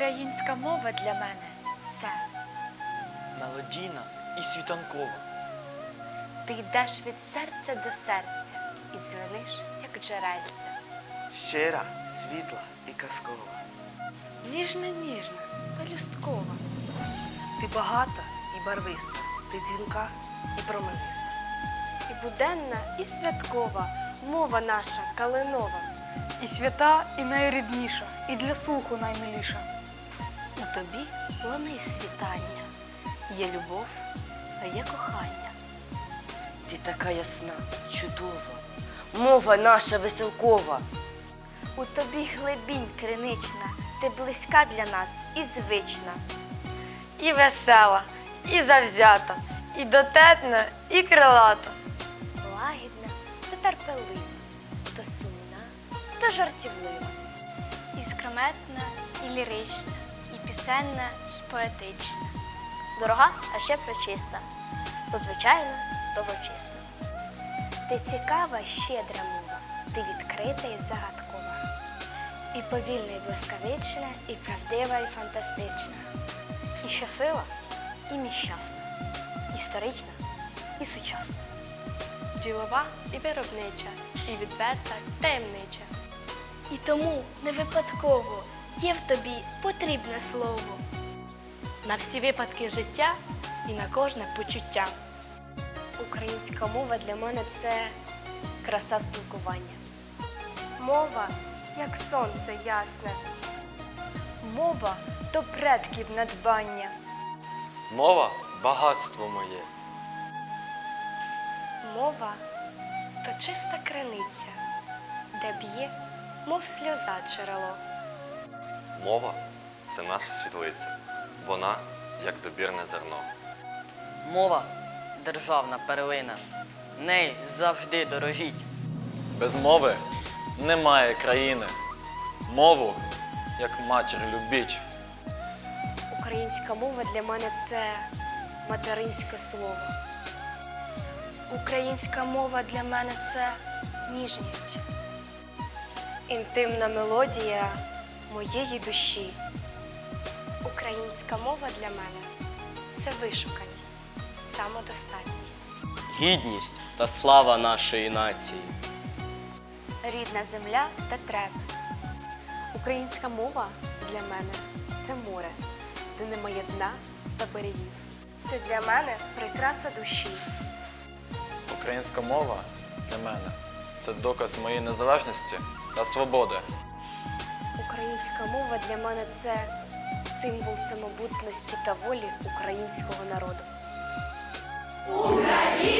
Українська мова для мене це Мелодійна і світанкова. ти йдеш від серця до серця і дзвениш, як джерельце. Щира, світла і казкова. Ніжна, ніжна, пелюсткова. Ти багата і барвиста, ти дзвінка і промениста. І буденна, і святкова, мова наша калинова. І свята, і найрідніша, і для слуху наймиліша. У тобі лани світання, є любов, а є кохання. Ти така ясна, чудова, мова наша веселкова. У тобі глибінь кринична, ти близька для нас і звична. І весела, і завзята, і дотетна, і крилата. Лагідна та терпелива, то сумна, то жартівлива. Іскрометна і лірична, і пісенна, і поетична. Дорога, а ще пречиста, то звичайна, то врочиста. Ти цікава, щедра мова, ти відкрита і загадкова. І повільна, і блискавична, і правдива, і фантастична. І щаслива, і нещасна. Історична і сучасна. Ділова і виробнича, і відверта, і таємнича. І тому не випадково є в тобі потрібне слово. На всі випадки життя і на кожне почуття. Українська мова для мене це краса спілкування. Мова як сонце ясне. Мова то предків надбання. Мова багатство моє. Мова то чиста криниця, де б'є, мов сльоза джерело. Мова це наша світлиця. Вона як добірне зерно. Мова державна перлина. Неї завжди дорожіть. Без мови немає країни. Мову, як матір любіть. Українська мова для мене це материнське слово. Українська мова для мене це ніжність. Інтимна мелодія моєї душі. Українська мова для мене це вишуканість, самодостатність, гідність та слава нашої нації. рідна земля та трепет. Українська мова для мене це море, де немає дна та берегів. Це для мене прикраса душі. Українська мова для мене це доказ моєї незалежності та свободи. Українська мова для мене це символ самобутності та волі українського народу. Україна!